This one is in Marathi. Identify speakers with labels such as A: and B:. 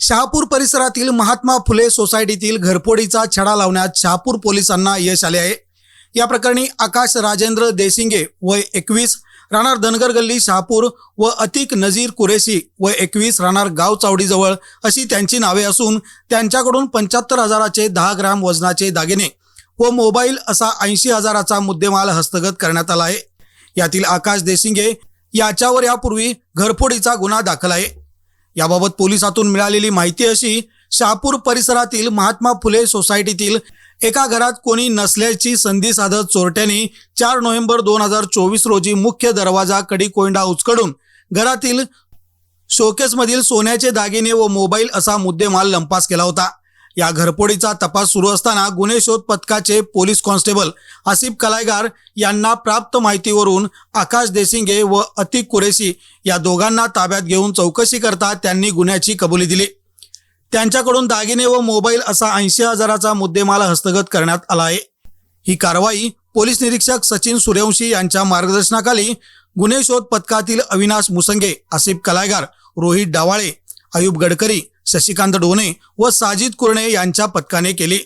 A: शहापूर परिसरातील महात्मा फुले सोसायटीतील घरफोडीचा छडा लावण्यात शहापूर पोलिसांना यश आले आहे. या प्रकरणी आकाश राजेंद्र देसिंगे वय एकवीस राहणार धनगर गल्ली शहापूर व अतिक नजीर कुरेशी व एकवीस राहणार गाव चावडीजवळ अशी त्यांची नावे असून त्यांच्याकडून पंच्याहत्तर हजाराचे दहा ग्राम वजनाचे दागिने व मोबाईल असा ऐंशी हजाराचा मुद्देमाल हस्तगत करण्यात आला आहे. यातील आकाश देसिंगे याच्यावर यापूर्वी घरफोडीचा गुन्हा दाखल आहे. याबाबत पोलिसातून मिळालेली माहिती अशी शहापूर परिसरातील महात्मा फुले सोसायटीतील एका घरात कोणी नसल्याची संधी साधत चोरट्यांनी चार नोव्हेंबर दोन हजार चोवीस रोजी मुख्य दरवाजा कडी कोयंडा उचकडून घरातील शोकेसमधील सोन्याचे दागिने व मोबाईल असा मुद्देमाल लंपास केला होता. या घरपोडीचा तपास सुरू असताना गुन्हे शोध पथकाचे पोलीस कॉन्स्टेबल आसिफ कलायगार यांना प्राप्त माहितीवरून आकाश देसिंगे व अतिक कुरेशी या दोघांना ताब्यात घेऊन चौकशी करता त्यांनी गुन्ह्याची कबुली दिली. त्यांच्याकडून दागिने व मोबाईल असा ऐंशी हजाराचा मुद्देमाल हस्तगत करण्यात आला आहे. ही कारवाई पोलीस निरीक्षक सचिन सूर्यवंशी यांच्या मार्गदर्शनाखाली गुन्हे शोध पथकातील अविनाश मुसंगे आसिफ कलायगार रोहित डावाळे अयुब गडकरी शशिकांत डोने व साजिद कुरणे यांच्या पथकाने केली.